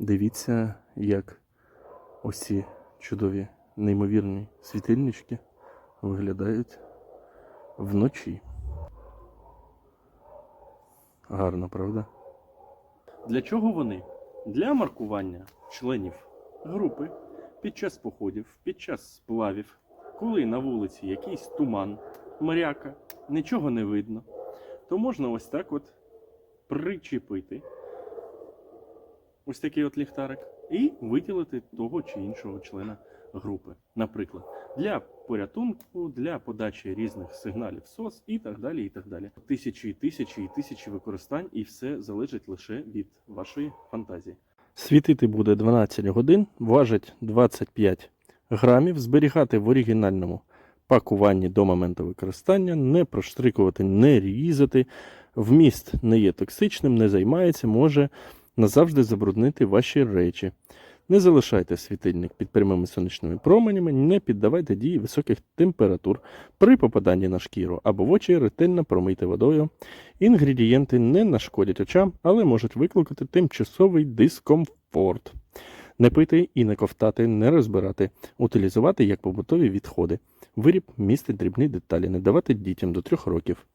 Дивіться, як ці чудові неймовірні світильнички виглядають вночі. Гарно, правда? Для чого вони? Для маркування членів групи під час походів, під час сплавів, коли на вулиці якийсь туман, мряка, нічого не видно, то можна ось так от причепити ось такий от ліхтарик і виділити того чи іншого члена групи. Наприклад, для порятунку, для подачі різних сигналів СОС і так далі. і так далі. Тисячі і тисячі і тисячі використань, і все залежить лише від вашої фантазії. Світити буде 12 годин, важить 25 грамів, зберігати в оригінальному пакуванні до моменту використання, не проштрикувати, не різати. Вміст не є токсичним, не займається, може назавжди забруднити ваші речі. Не залишайте світильник під прямими сонячними променями, не піддавайте дії високих температур. При попаданні на шкіру або в очі ретельно промийте водою. Інгредієнти не нашкодять очам, але можуть викликати тимчасовий дискомфорт. Не пити і не ковтати, не розбирати, утилізувати як побутові відходи. Виріб містить дрібні деталі, не давати дітям до 3 років.